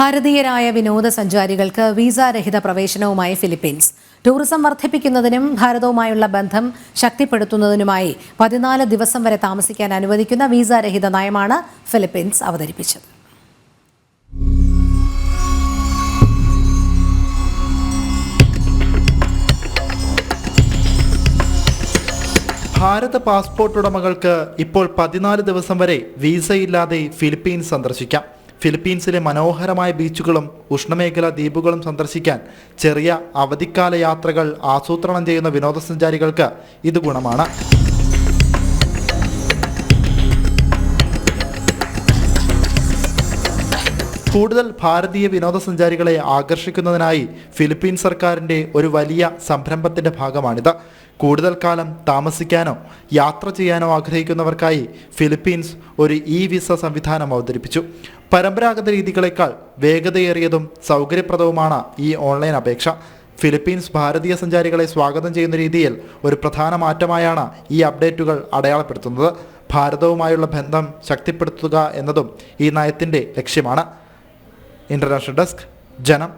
ഭാരതീയരായ വിനോദസഞ്ചാരികൾക്ക് വിസ രഹിത പ്രവേശനവുമായി ഫിലിപ്പീൻസ്. ടൂറിസം വർദ്ധിപ്പിക്കുന്നതിനും ഭാരതവുമായുള്ള ബന്ധം ശക്തിപ്പെടുത്തുന്നതിനുമായി പതിനാല് ദിവസം വരെ താമസിക്കാൻ അനുവദിക്കുന്ന വിസ രഹിത നയമാണ് ഫിലിപ്പീൻസ് അവതരിപ്പിച്ചത്. ഭാരത പാസ്പോർട്ട് ഉടമകൾക്ക് ഇപ്പോൾ പതിനാല് ദിവസം വരെ വിസയില്ലാതെ ഫിലിപ്പീൻസ് സന്ദർശിക്കാം. ഫിലിപ്പീൻസിലെ മനോഹരമായ ബീച്ചുകളും ഉഷ്ണമേഖലാ ദ്വീപുകളും സന്ദർശിക്കാൻ ചെറിയ അവധിക്കാല യാത്രകൾ ആസൂത്രണം ചെയ്യുന്ന വിനോദസഞ്ചാരികൾക്ക് ഇത് ഗുണമാണ്. കൂടുതൽ ഭാരതീയ വിനോദസഞ്ചാരികളെ ആകർഷിക്കുന്നതിനായി ഫിലിപ്പീൻ സർക്കാരിന്റെ ഒരു വലിയ സംരംഭത്തിന്റെ ഭാഗമാണിത്. കൂടുതൽ കാലം താമസിക്കാനോ യാത്ര ചെയ്യാനോ ആഗ്രഹിക്കുന്നവർക്കായി ഫിലിപ്പീൻസ് ഒരു ഇ വിസ സംവിധാനം അവതരിപ്പിച്ചു. പരമ്പരാഗത രീതികളേക്കാൾ വേഗതയേറിയതും സൗകര്യപ്രദവുമാണ് ഈ ഓൺലൈൻ അപേക്ഷ. ഫിലിപ്പീൻസ് ഭാരതീയ സഞ്ചാരികളെ സ്വാഗതം ചെയ്യുന്ന രീതിയിൽ ഒരു പ്രധാന മാറ്റമായാണ് ഈ അപ്ഡേറ്റുകൾ അടയാളപ്പെടുത്തുന്നത്. ഭാരതവുമായുള്ള ബന്ധം ശക്തിപ്പെടുത്തുക എന്നതും ഈ നയത്തിന്റെ ലക്ഷ്യമാണ്. ഇന്റർനാഷണൽ ഡെസ്ക് ജനം